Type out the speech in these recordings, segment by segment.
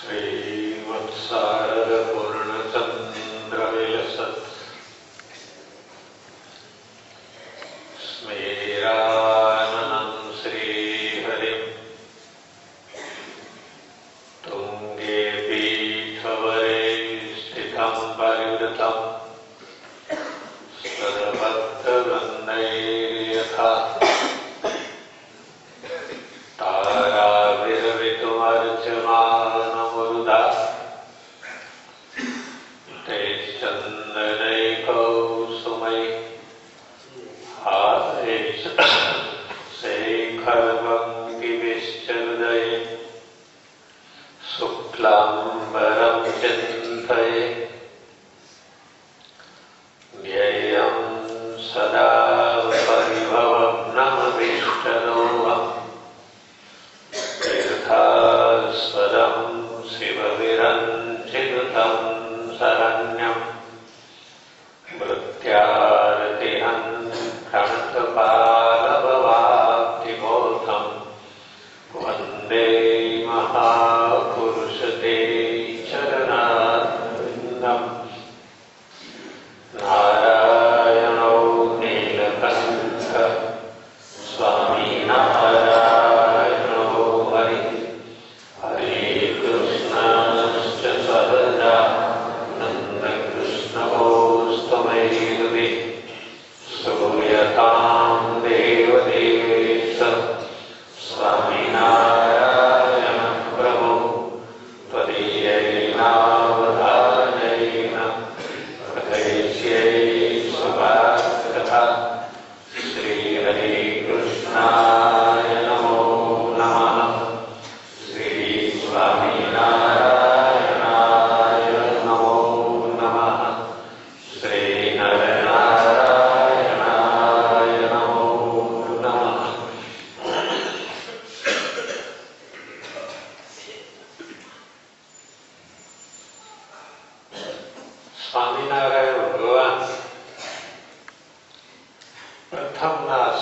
श्रीवत्सारपूर्णचन्द्रविलसत् は。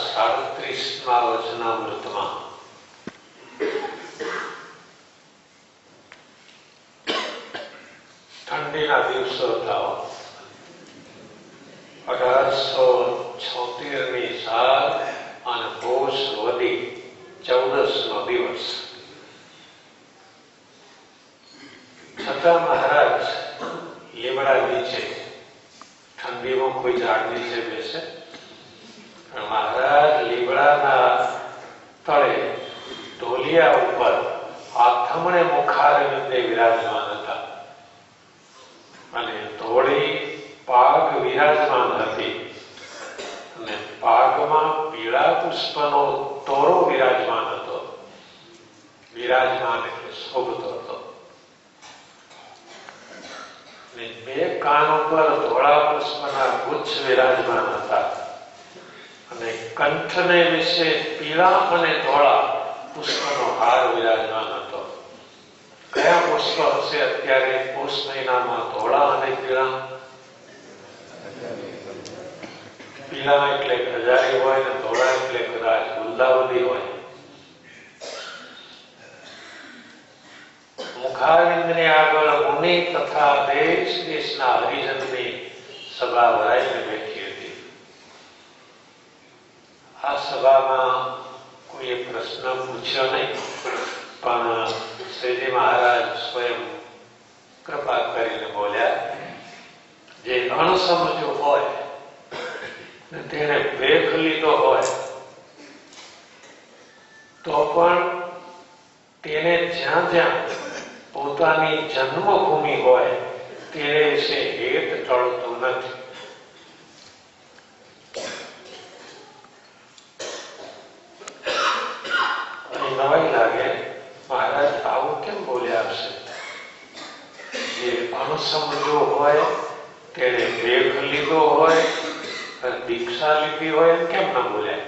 સાડત્રીસમાં વચનામૃતમાં ઠંડીના દિવસો હતા અઢારસો છોતેરની સાલ અને પોષ વધી ચૌદસ નો દિવસ છતાં મહારાજ લીમડા નીચે ઠંડીમાં કોઈ ઝાડ નીચે બેસે અને મહારાજ લીમડાના તળે ઢોલિયા ઉપર આથમણે મુખારવિંદે વિરાજમાન હતા અને ધોળી પાગ વિરાજમાન હતી અને પાગમાં પીળા પુષ્પનો તોરો વિરાજમાન હતો વિરાજમાન એટલે શોભતો હતો બે કાન ઉપર ધોળા પુષ્પના ગુચ્છ વિરાજમાન હતા. અને કંઠને વિશે પીળા અને ધોળા પુષ્પનો હાર વિરાજમાન હતો. કયા પુષ્પ હશે અત્યારે પોષ મહિનામાં ધોળા અને પીળા? પીળા એટલે ખજારી હોય ને ધોળા એટલે કદાચ ગુલદાવદી હોય. મુખારવિંદની આગળ મુનિ તથા દેશ દેશના હરિજનની સભા ભરાઈને બેઠી હતી. આ સભામાં કોઈએ પ્રશ્ન પૂછ્યો નહીં, પણ શ્રીજી મહારાજ સ્વયં કૃપા કરીને બોલ્યા, જે અણસમજો હોય તેને ભેખ લીધો હોય, તો પણ તેને જ્યાં જ્યાં પોતાની જન્મભૂમિ હોય તે વિશે હેત ટળતું નથી અને નવાઈ લાગે મહારાજ આવું કેમ બોલ્યા હશે જે અણસમજો હોય તેને ભેખ લીધો હોય અને દીક્ષા લીધી હોય એમ કેમ ન બોલ્યા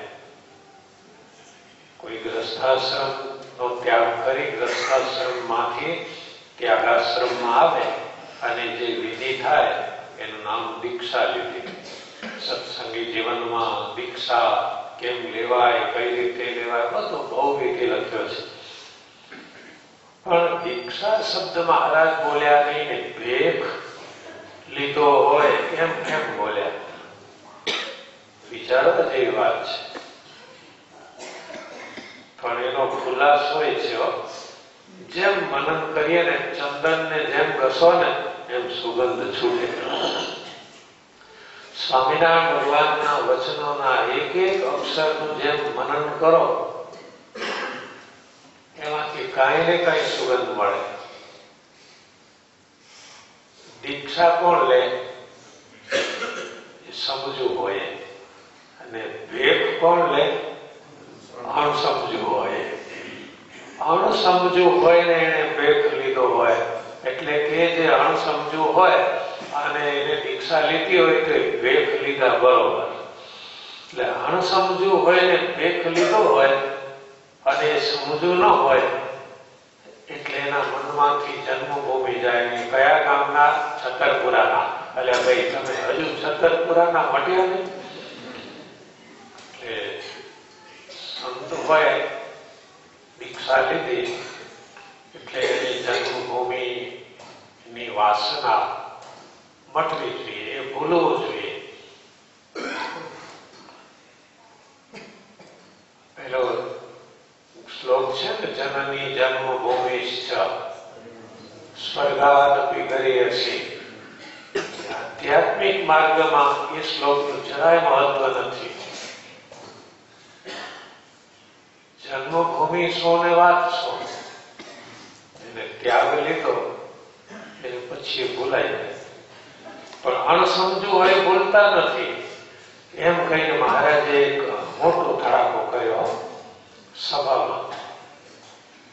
કોઈ ગ્રસ્થાશ્રમ નો ત્યાગ કરી ગ્રસ્થાશ્રમમાંથી ત્યાગાશ્રમમાં આવે અને જે વિધિ થાય એનું નામ દીક્ષા લીધી. સત્સંગી જીવનમાં દીક્ષા કેમ લેવાય, કઈ રીતે લેવાય, બધું બહુ વિધિ લખ્યો છે. પણ દીક્ષા શબ્દ મહારાજ બોલ્યા નહીં ને ભેખ લીધો હોય એમ કેમ બોલ્યા. વિચારવા જેવી વાત છે. પણ એનો ખુલાસો એ છે જેમ મનન કરીએ ને ચંદન ને જેમ ઘસો ને એમ સુગંધ છૂટે. સ્વામિનારાયણ ભગવાનના વચનોના એક એક અક્ષરનું જેમ મનન કરો, એમાંથી કાંઈ ને કાંઈ સુગંધ મળે. દીક્ષા કોણ લે? સમજવું હોય. અને ભેખ કોણ લે? અણસમજવું હોય. અણસમજવું હોય ને એને ભેખ લીધો હોય. એટલે કે જે અણસમજુ હોય અને એને દીક્ષા લીધી હોય તો ભેખ લીધા બરોબર. એટલે અણસમજુ હોય ને ભેખ લીધો હોય અને સમજુ ન હોય એટલે એના મનમાંથી જન્મભૂમિ જાય ને કયા ગામના? છતરપુરાના. એટલે ભાઈ, તમે હજુ છતરપુરાના મટ્યા નહીં? એટલે સંત હોય, દીક્ષા લીધી. એટલે જન્મભૂમિની વાસના મટવી જોઈએ એ ભૂલવું જોઈએ. પેલો શ્લોક છે ને, જનની જન્મભૂમિ સ્વર્ગાદપી કરી હશે આધ્યાત્મિક માર્ગમાં એ શ્લોકનું જરાય મહત્વ નથી. જન્મભૂમિ સોને વાત સો ત્યાગ લીધો એટલે પછી એ ભૂલાય પણ અણસમજુ હોય એ ભૂલતા નથી. એમ કહીને મહારાજે એક મોટો ધડાકો કર્યો સભામાં.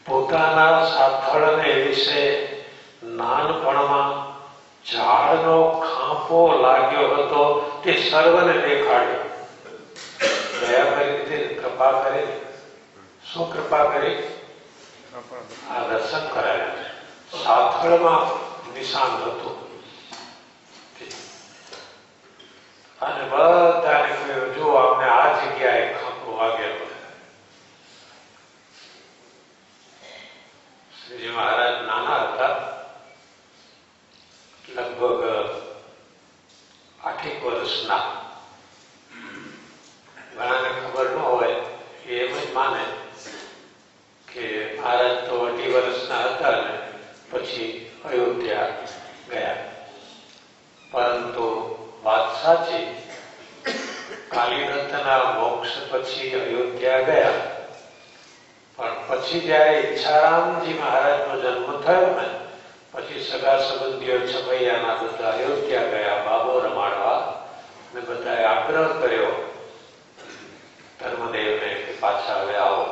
પોતાના સાથળને વિશે નાનપણમાં ઝાડનો ખાંપો લાગ્યો હતો તે સર્વને દેખાડ્યો. દયા કરી દીધી કૃપા કરી. શું કૃપા કરી? આ દર્શન કરાવ્યા. સાથળમાં નિશાન હતું અને બધાને કહ્યું જો અમને આ જગ્યાએ ખાંપો વાગેલો છે શ્રીજી મહારાજ નાના હતા લગભગ આઠેક વર્ષના ઘણાને ખબર ન હોય એ એમ જ માને કે મહારાજ તો અઢી વર્ષના હતા ને પછી અયોધ્યા ગયા. પરંતુ વાત સાચી. મોક્ષ પછી અયોધ્યા ગયા. પણ પછી જયારે ઈચ્છારામજી મહારાજનો જન્મ થયો ને, પછી સગા સંબંધીઓ છપૈયાના બધા અયોધ્યા ગયા, બાબો રમાડવા અને બધાએ આગ્રહ કર્યો, ધર્મદેવને પાછા હવે આવો.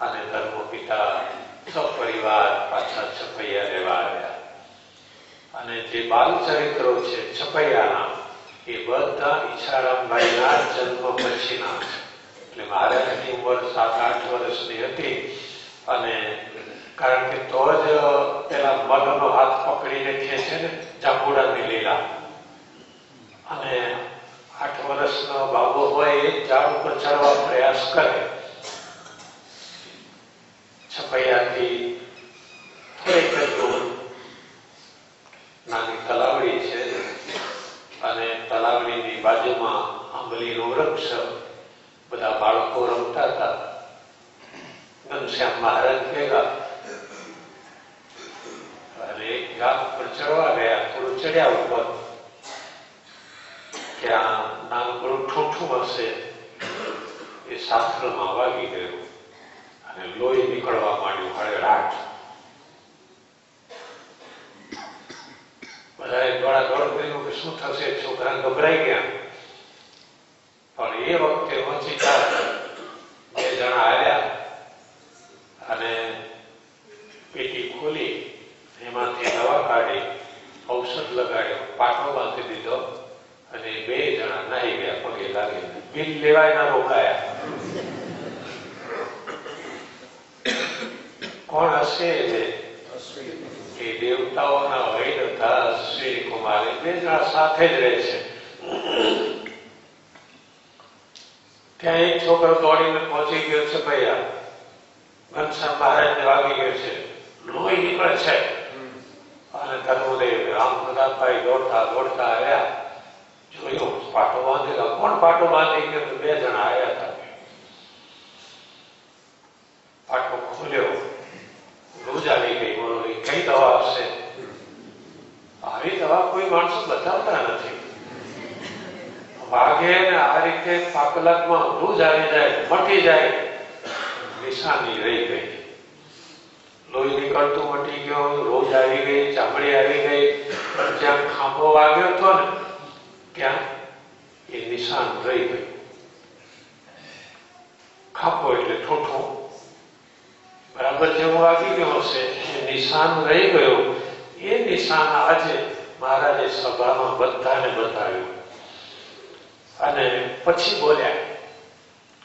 અને ધર્મ પિતા સપરિવાર, પાછા છપૈયા રહેવા આવ્યા અને જે બાલ ચરિત્રો છે, છપૈયાના, એ બધા ઈચ્છારામભાઈના જન્મ પછીના. એટલે મહારાજની ઉંમર સાત, આઠ વર્ષની હતી. અને કારણ કે તો જ પેલા મગનો હાથ પકડીને ખેંચે ને, જાંબુડાની લીલા. અને આઠ વર્ષનો બાબો હોય એ ઝાડ ઉપર ચડવા પ્રયાસ કરે. છપૈયાથી જ દૂર નાની તલાવડી છે અને તલાવડીની બાજુમાં આંબલીનું વૃક્ષ બધા બાળકો રમતા હતા. ઘનશ્યામ મહારાજ ભેગા. અને ગામ પર ચડવા ગયા, થોડું ચડ્યા ઉપર. ત્યાં નાનકડું ઠૂઠું હશે એ શાસ્ત્રમાં વાગી ગયું. અને લોહી નીકળવા માંડ્યું હળેરાટ બધાએ દોડા દોડ કર્યું કે શું થશે? છોકરા ગભરાઈ ગયા. પણ એ વખતે વંચિતા બે જણા આવ્યા અને પેટી ખોલી એમાંથી દવા કાઢી, ઔષધ લગાડ્યો, પાટો બાંધી દીધો અને બે જણા નાહી ગયા, પગે લાગી બિલ લેવાય ના રોકાયા. કોણ હશે એ દેવતાઓના વૈદ હતા શ્રી કુમારી બે જણા સાથે જ રહે છે ત્યાં એક છોકરો દોડીને પહોંચી ગયો છે ભૈયા ઘનશ્યામ મહારાજને વાગી ગયો છે લોહી નીકળે છે અને ધર્મદેવ રામ પ્રતાપભાઈ દોડતા દોડતા આવ્યા જોયું પાટો બાંધેલા કોણ પાટો બાંધી ગયો બે જણા આવ્યા હતા પાટો ખોલ્યો રોજ આવી ગઈ બોલો કઈ દવા આવશે આવી દવા કોઈ માણસો બતાવતા નથી. વાઘે આ રીતે પાકલાકમાં રોજ આવી જાય, મટી જાય, નિશાની રહી ગઈ. લોહી નીકળતું મટી ગયો, રોજ આવી ગઈ, ચામડી આવી ગઈ, પણ જ્યાં ખાંભો વાગ્યો હતો ને, ત્યાં એ નિશાન રહી ગયું. ખાંભો એટલે ઠોઠું. બરાબર જેવું આવી ગયો હશે, એ નિશાન રહી ગયો. એ નિશાન આજે મહારાજે સભામાં બધાને બતાવ્યું. અને પછી બોલ્યા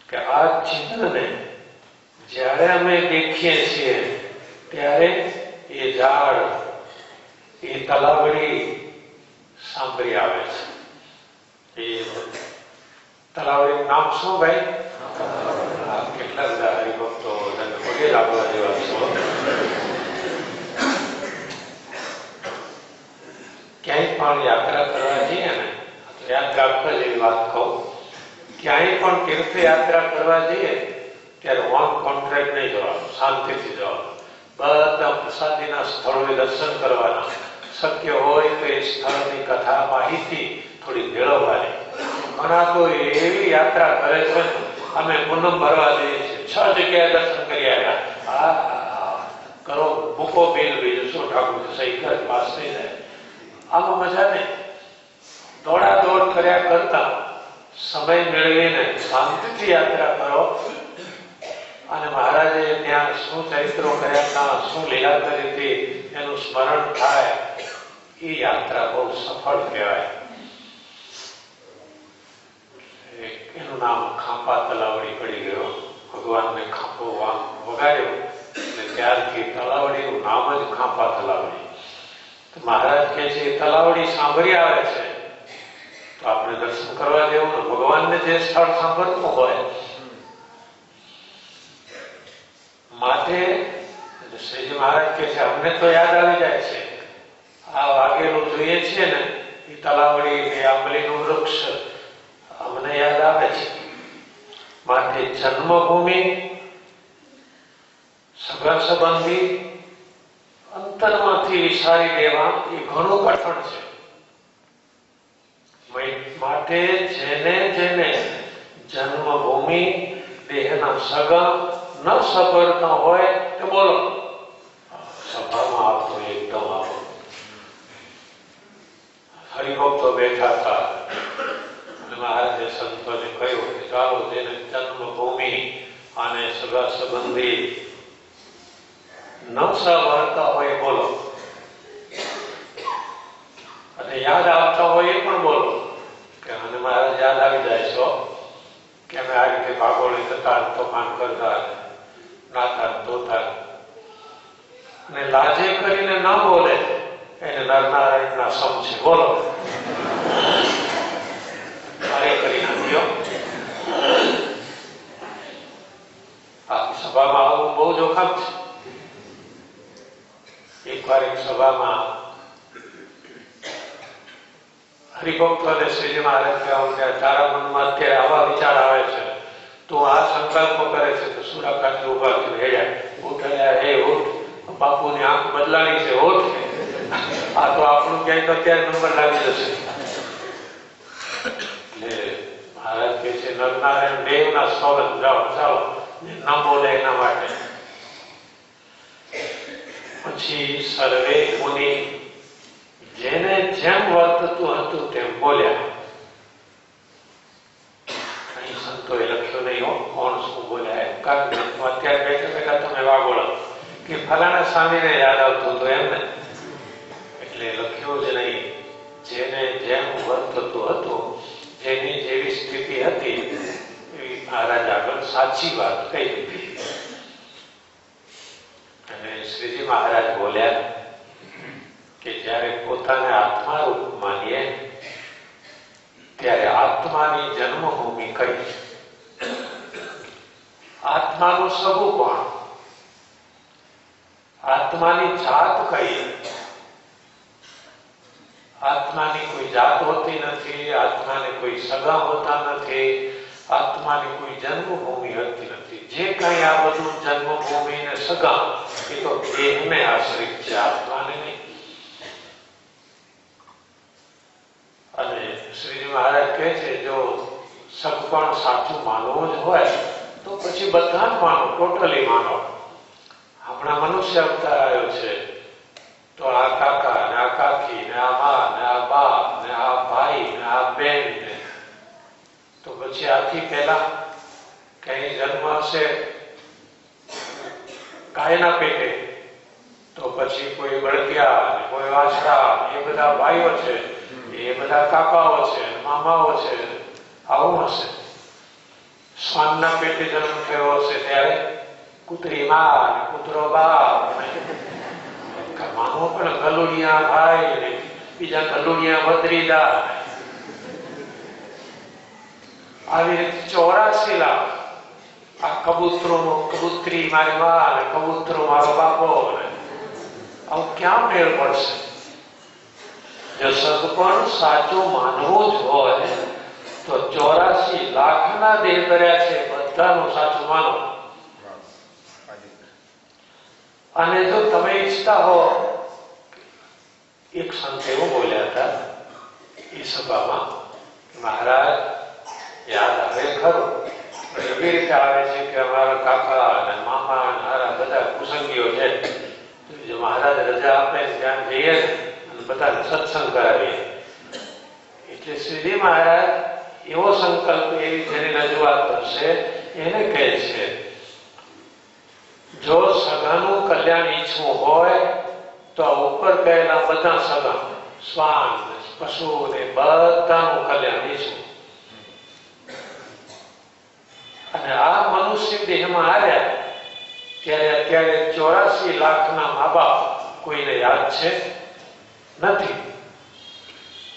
કે આ ચિત્રને જ્યારે અમે દેખીએ છીએ, ત્યારે એ ઝાડ, એ તલાવડી સાંભળી આવે છે. એ તલાવડી નામ શું ભાઈ? કેટલા બધા હરિભક્તો પગે લાગવા જેવા છો ક્યાંય પણ યાત્રા કરવા જઈએ ને, તો યાદ જેવી વાત કહું, ક્યાંય પણ તીર્થયાત્રા કરવા જઈએ, ત્યારે ઓન કોન્ટ્રાક્ટ નહીં જવાનું, શાંતિથી જવાનું. બધા પ્રસાદીના સ્થળોએ દર્શન કરવાના. શક્ય હોય તો એ સ્થળની કથા માહિતી થોડી મેળવવાની. ઘણા તો એવી યાત્રા કરે છે અમે પૂનમ ભરવા જઈએ છીએ. છ જગ્યાએ દર્શન કરી આવ્યા આ કરો મૂકો બેલ બીજું શું ઠાકોર સહી કર પાસ થઈ જાય. આમાં મજા નહીં. દોડા દોડ કર્યા કરતા સમય મેળવીને શાંતિથી યાત્રા કરો. અને મહારાજે ત્યાં શું ચરિત્રો કર્યા હતા, શું લીલા કરી હતી, એનું સ્મરણ થાય. એ યાત્રા બહુ સફળ કહેવાય એક એનું નામ ખાંપા તલાવડી પડી ગયો. ભગવાનને ખાંપો વગાડ્યો. અને ત્યારથી તલાવડીનું નામ જ ખાંપા તલાવડી મહારાજ કહે છે તલાવડી સાંભળી આવે છે. તો આપણે દર્શન કરવા જેવું ને ભગવાનને જે સ્થળ સાંભળતું હોય માટે શ્રીજી મહારાજ કહે છે, અમને તો યાદ આવી જાય છે. આ વાગેલું જોઈએ છીએ ને, એ તલાવડી ને આંબલીનું વૃક્ષ. અમને યાદ આવે છે. માટે જન્મભૂમિ સગા સંબંધી અંતરમાંથી વિસારી દેવા એ ઘણું કઠણ છે. માટે જેને જેને જન્મભૂમિ, દેહના સગા ન સફળતા હોય તો બોલો. સભામાં આપતો એકદમ આપો હરિભક્તો બેઠા હતા. મહારાજે સંતોને કહ્યું કે ચાલો જેને જન્મભૂમિ અને સગા સંબંધી ન સહવર્તા હોય બોલો. અને યાદ આવતા હોય એ પણ બોલો. કે મને મહારાજ યાદ આવી જાય છો કે અમે આ રીતે ભાગોળી થતા તોફાન કરતા નાતા ધોતા. અને લાજે કરીને ન બોલે. એને નરનારાયણના સમ છે. બોલો મારે કરી નાખ્યો આ સભામાં આવવું બહુ જોખમ છે. એકવાર એક સભામાં હરિભક્તોને શ્રીજી મહારાજ કહેવા કે તારા મનમાં અત્યારે આવા વિચાર આવે છે, તું આ સંકલ્પ કરે છે તો સુરા ખાતે ઊભા થયું? હે ઉઠ્યા હે, ઉઠ. બાપુની આંખ બદલાણી છે, ઉઠ. આ તો આપણું ક્યાંય અત્યારે નંબર લાગી જશે. એટલે મહારાજ કહે છે નરનારાયણ દેવના સ્વગત જાઓ ચાલો ન બોલે એના માટે. પછી સર્વે મુનિ જેને જેમ વર્તતું હતું તેમ બોલ્યા. અહીં સંતોએ લખ્યું નહીં હો, કોણ શું બોલ્યા એમ. કારણ કે અત્યારે બેઠા બેઠા તમે વાગોળો કે ફલાણા સ્વામીને યાદ આવતું હતું એમ ને એટલે લખ્યું જ નહીં, જેને જેમ વર્તતું હતું જેની જેવી સ્થિતિ હતી, એવી મહારાજ આગળ સાચી વાત કહી દીધી. શ્રીજી મહારાજ બોલ્યા કે જ્યારે પોતાને આત્મા રૂપ માનીએ, ત્યારે આત્માની જન્મભૂમિ કઈ આત્માનું સગું આત્માની જાત કઈ? આત્માની કોઈ જાત હોતી નથી, આત્માને કોઈ સગા હોતા નથી આત્માની કોઈ જન્મભૂમિ હોતી નથી. જે કઈ આ બધું જન્મભૂમિ ને સગા એ તો દેહને આશ્રિત છે, આત્માને નહીં. અને શ્રીજી મહારાજ કહે છે, જો સગપણ સાચું માનવું જ હોય, તો પછી બધા જ માનો, ટોટલી માનો. હમણાં મનુષ્ય અવતાર આવ્યો છે. તો આ કાકા ને આ કાકી ને આ મા ને આ બા ને આ ભાઈ ને આ બેન ને તો પછી આથી પહેલા કઈ જન્મ હશે ગાયના પેટે. તો પછી કોઈ બળદિયા, કોઈ વાછડા, એ બધા ભાઈઓ છે, એ બધા કાકાઓ છે, મામાઓ છે, આવું હશે. સ્વાનના પેટે જન્મ થયો હશે ત્યારે કૂતરી માં કૂતરો બાપ. માનો પણ ગલુડિયા ભાઈ બીજા ગલુડિયા ભત્રીજા. આવી રીતે ચોરાસી લાખ આ કબૂતરો કબૂતરી મારી મા કબૂતરો મારો બાપો આવું ક્યાં મેળ પડશે? જો સદપણ સાચું માનવું જ હોય, તો ચોરાસી લાખના દેહ કર્યા છે, બધાનું સાચું માનો. અને જો તમે ઈચ્છતા હો, એક સંત એવું બોલ્યા હતા, એ સભામાં મહારાજ યાદ આવે ખરું પણ એવી રીતે આવે છે કે અમારા કાકા અને મામા અને મારા બધા કુસંગીઓ છે જો મહારાજ રજા આપે ને ત્યાં જઈએ ને અને બધાને સત્સંગ કરાવીએ. એટલે શ્રીજી મહારાજ, એવો સંકલ્પ એવી જેની રજૂઆત કરશે, એને કહે છે, જો સગાનું કલ્યાણ ઈચ્છવું હોય, તો આ ઉપર કહેલા બધા સગા શ્વાન પશુ ને બધાનું કલ્યાણ ઈચ્છવું. અને આ મનુષ્ય દેહમાં આવ્યા ત્યારે અત્યારે ચોરાસી લાખના મા બાપ કોઈને યાદ છે? નથી.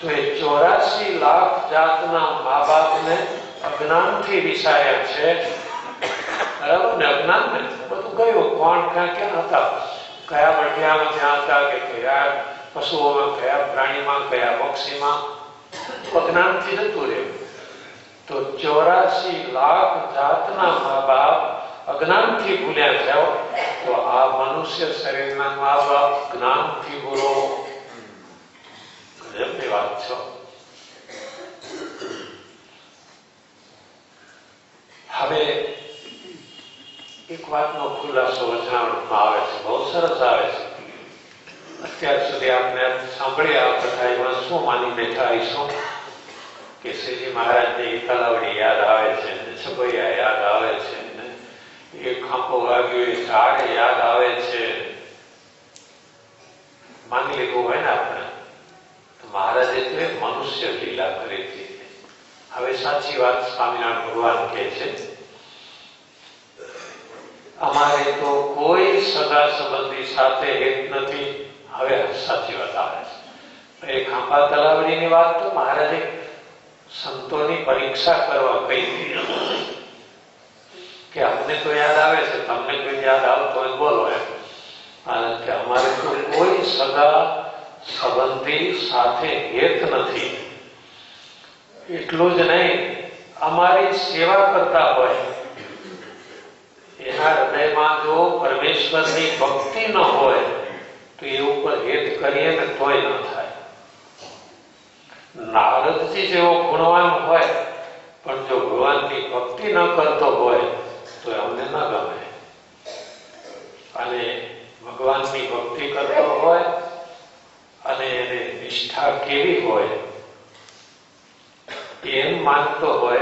તો એ ચોરાસી લાખ જાતના મા બાપને અજ્ઞાનથી વિસાયા છે. બરાબર ને? અજ્ઞાન ને બધું કયું કોણ ક્યાં ક્યાં હતા? કયા બટિયામાં ક્યાં હતા કે કયા પશુઓમાં, કયા પ્રાણીમાં, કયા પક્ષીમાં? અજ્ઞાનથી જતું રહ્યું. તો ચોરાસી લાખ જાતના મા બાપ અજ્ઞાનથી ભૂલ્યા જાઓ તો આ મનુષ્ય શરીરના મા બાપ જ્ઞાનથી ભૂલો ગજબની વાત છો હવે એક વાતનો ખુલાસો વચનામૃતમાં આવે છે, બહુ સરસ આવે છે. અત્યાર સુધી આપણે સાંભળ્યા કથા એમાં શું માની બેઠા આવીશું કે શ્રીજી મહારાજની તલાવડી યાદ આવે છે ને છબૈયા યાદ આવે છે ને, એ ખાંપો વાગ્યો, એ ઝાડ યાદ આવે છે. લીધું હોય ને આપણે. મહારાજે તો મનુષ્ય લીલા કરી હતી હવે સાચી વાત સ્વામિનારાયણ ભગવાન કહે છે, અમારે તો કોઈ સગા સંબંધી સાથે હેત નથી. હવે સાચી વાત આવે છે. એ ખાંપા તલાવડીની વાત તો મહારાજે સંતોની પરીક્ષા કરવા કહી કે અમને તો યાદ આવે છે, તમને કોઈ યાદ આવતો હોય બોલો એમ. કારણ કે અમારે તો કોઈ સગા સંબંધી સાથે હેત નથી. એટલું જ નહીં, અમારી સેવા કરતા હોય. એના હૃદયમાં જો પરમેશ્વરની ભક્તિ ન હોય, તો એ ઉપર હેત કરીએ ને તોય ન થાય. નારદજી જેવો ગુણવાન હોય, પણ જો ભગવાનની ભક્તિ ન કરતો હોય, તો અમને ન ગમે. અને ભગવાનની ભક્તિ કરતો હોય, અને એને નિષ્ઠા કેવી હોય, એમ માનતો હોય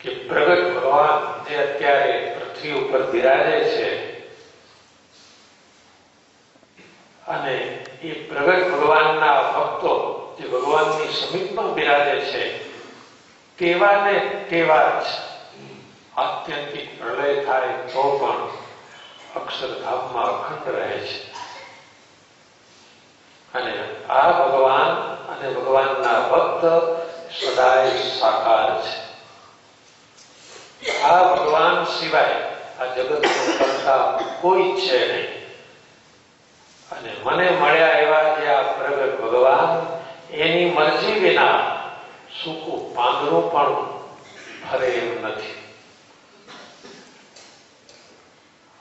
કે પ્રગટ ભગવાન જે અત્યારે પૃથ્વી ઉપર બિરાજે છે, અને એ પ્રગટ ભગવાનના ભક્તો, જે ભગવાનની સમીપમાં બિરાજે છે તેવા ને તેવા જ. આત્યંતિક પ્રલય થાય તો પણ અક્ષરધામમાં અખંડ રહે છે. અને આ ભગવાન અને ભગવાનના ભક્ત સદાય સાકાર છે. આ ભગવાન સિવાય આ જગત કરતા કોઈ છે નહીં. અને મને મળ્યા એવા જે આ પ્રગટ ભગવાન, એની મરજી વિના સૂકું પાંદરું પણ ફરે એવું નથી.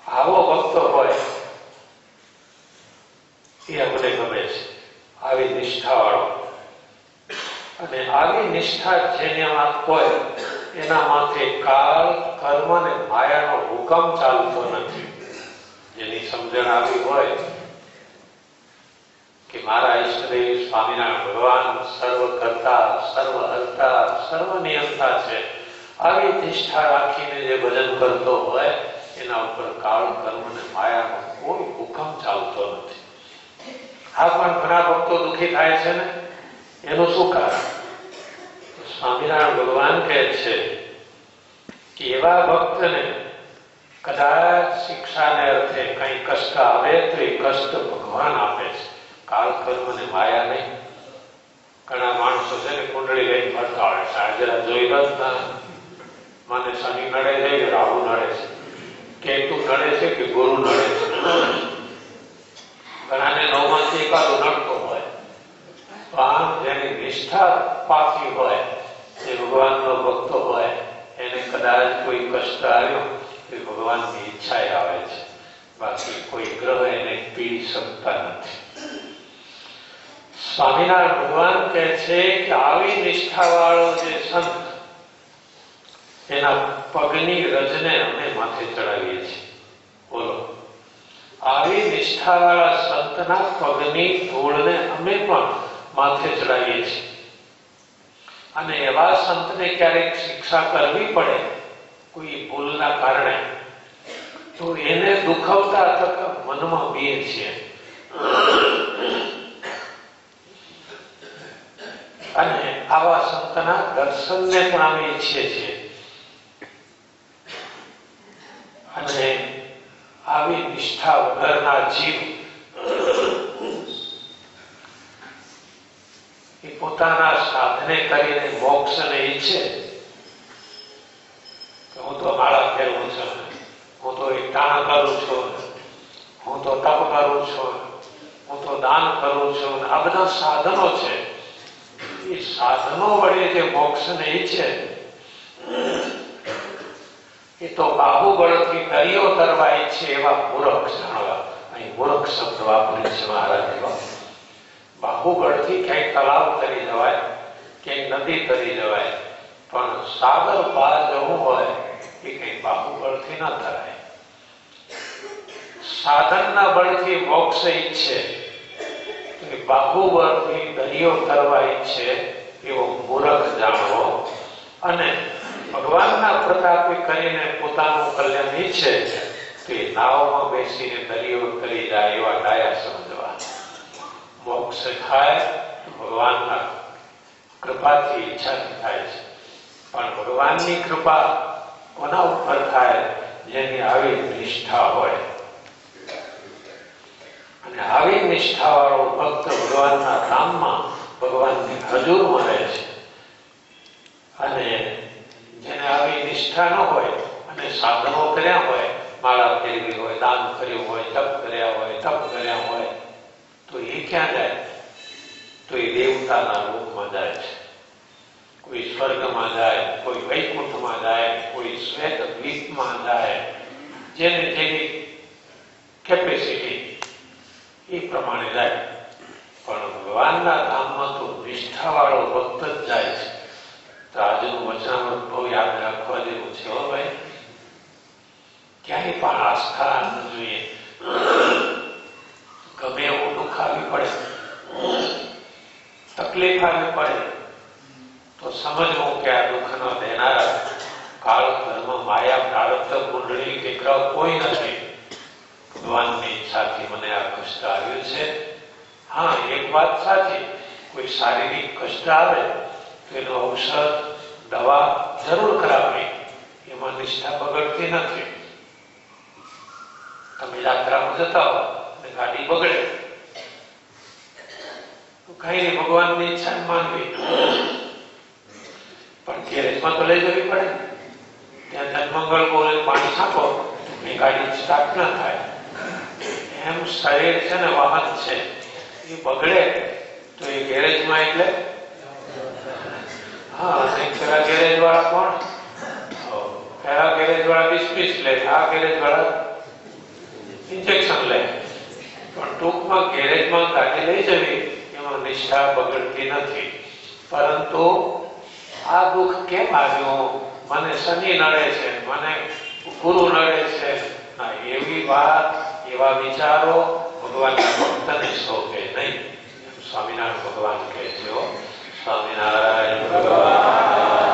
આવો ભક્તો હોય, એ અમને ગમે છે. આવી નિષ્ઠાવાળો અને આવી નિષ્ઠા જેનામાં હોય એના માથે કાળ, કર્મ અને માયાનો હુકમ ચાલતો નથી. જેની સમજણ આવી હોય કે મારા ઈષ્ટદેવ સ્વામિનારાયણ ભગવાન સર્વ કરતા સર્વ હરતા સર્વ નિયંતા છે. આવી નિષ્ઠા રાખીને જે ભજન કરતો હોય, એના ઉપર કાળ, કર્મ અને માયાનો કોઈ હુકમ ચાલતો નથી. આ પણ ઘણા ભક્તો દુઃખી થાય છે ને? એનું શું કારણ? સ્વામિનારાયણ ભગવાન કહે છે કે એવા ભક્તને કદાચ શિક્ષાને અર્થે કઈ કષ્ટ આવે તો એ કષ્ટ ભગવાન આપે છે. કાળ કર્મ અને માયા નહીં. ઘણા માણસો છે ને કુંડળી લઈને ફરતા હોય. છે જોઈ જ ના મને શનિ નડે છે કે રાહુ નડે છે? કેતુ નડે છે કે ગુરુ નડે છે? ઘણાને નવમાંથી એકાદો નડતો હોય. પણ જેની નિષ્ઠા પાકી હોય, જે ભગવાનનો ભક્તો હોય, એને કદાચ કોઈ કષ્ટ આવ્યો એ ભગવાનની ઈચ્છા આવે છે. બાકી કોઈ ગ્રહ એને પીડી શકતા નથી. સ્વામિનારાયણ ભગવાન કહે છે કે આવી નિષ્ઠાવાળો જે સંત, એના પગની રજને અમે માથે ચડાવીએ છીએ. બોલો. આવી નિષ્ઠાવાળા સંતના પગની ધૂળને અમે પણ માથે ચડાવીએ છીએ. અને એવા સંતને ક્યારેક શિક્ષા કરવી પડે, કોઈ ભૂલના કારણે, તો એને દુખવતા તક મનમાં બીએ છીએ. અને આવા સંતના દર્શનને પણ અમે ઈચ્છીએ છીએ. અને આવી નિષ્ઠા વગરના જીવ એ પોતાના સાધને કરીને મોક્ષને ઈચ્છે હું તો માળા ફેરવું છું. હું તો એકટાણ કરું છું. હું તો તપ કરું છું. હું તો દાન કરું છું. આ બધા સાધનો છે. એ સાધનો વડે જે મોક્ષને ઈચ્છે એ તો બાહુબળથી દરિયો તરવા ઈચ્છે એવા મૂરખ જાણવા અહીં મૂરખ શબ્દ વાપરે છે મહારાજ બાહુબળથી ક્યાંય તલાવ તરી જવાય, ક્યાંય નદી તરી જવાય, પણ સાગર પાર જવું હોય એ કઈ બાહુબળથી ન તરાય. સાધનના બળથી મોક્ષ ઈચ્છે. બાહુબળથી દરિયો કરવા ઈચ્છે એવો મૂરખ જાણવો. અને ભગવાનના પ્રતાપે કરીને પોતાનું કલ્યાણ ઈચ્છે તે નાવમાં બેસીને દરિયો કરી જાય એવા ડાયા સમજવા. મોક્ષ થાય, ભગવાનના કૃપાથી ઈચ્છાથી થાય છે. પણ ભગવાનની કૃપા કોના ઉપર થાય? જેની આવી નિષ્ઠા હોય. આવી નિષ્ઠાવાળો ભક્ત ભગવાનના ધામમાં ભગવાનની હજુરમાં રહે છે. અને જેને આવી નિષ્ઠા ન હોય અને સાધનો કર્યા હોય, માળા ફેરવી હોય, દાન કર્યું હોય તપ કર્યા હોય, તપ કર્યા હોય, તો એ ક્યાં જાય? તો એ દેવતાના રૂપમાં જાય છે. કોઈ સ્વર્ગમાં જાય, કોઈ વૈકુંઠમાં જાય, કોઈ શ્વેત દ્વીપમાં જાય, જેને જેની કેપેસિટી એ પ્રમાણે જાય. પણ ભગવાનના ધામમાં તો નિષ્ઠાવાળો ભક્ત જ જાય છે. તો આજનું વચનામૃત બહુ યાદ રાખવા જેવું છે હો ભાઈ. ક્યાંય પણ આસ્થા ન જોઈએ. ગમે એવું દુઃખ આવી પડે. તકલીફ આવી પડે. તો સમજવું કે આ દુઃખનો દેનારા કાળ ધર્મ માયા પ્રારબ્ધ કુંડળી કે ગ્રહ કોઈ નથી. ભગવાનની ઈચ્છાથી મને આ કષ્ટ આવ્યું છે. હા, એક વાત સાચી. કોઈ શારીરિક કષ્ટ આવે, તો એનો ઔષધ, દવા જરૂર કરાવવી. એમાં નિષ્ઠા બગડતી નથી. તમે યાત્રામાં જતા હો અને ગાડી બગડે. કઈ નહીં, ભગવાનની ઈચ્છા માનવી. પણ ગેરેજમાં તો લઈ જવી પડે. ત્યાં ધનમંગળ બોલે પાણી છાંકો એ ગાડી સ્ટાર્ટ ના થાય. એમ શરીર છે ને વાહન છે. એ બગડે તો એ ગેરેજમાં એટલે? હા ગેરેજ વાળા કોણ? પેલા ગેરેજ વાળા વીસ લે, આ ગેરેજ વાળા ઇન્જેક્શન લે. પણ ટૂંકમાં ગેરેજમાં ગાડી લઈ જવી, એમાં નિષ્ઠા બગડતી નથી. પરંતુ આ દુઃખ કેમ આવ્યું? મને શનિ નડે છે, મને ગુરુ નડે છે. એવી વાત એવા વિચારો ભગવાનના ભક્તને શોભે નહીં એમ સ્વામિનારાયણ ભગવાન કહે છે હો. સ્વામિનારાયણ ભગવાન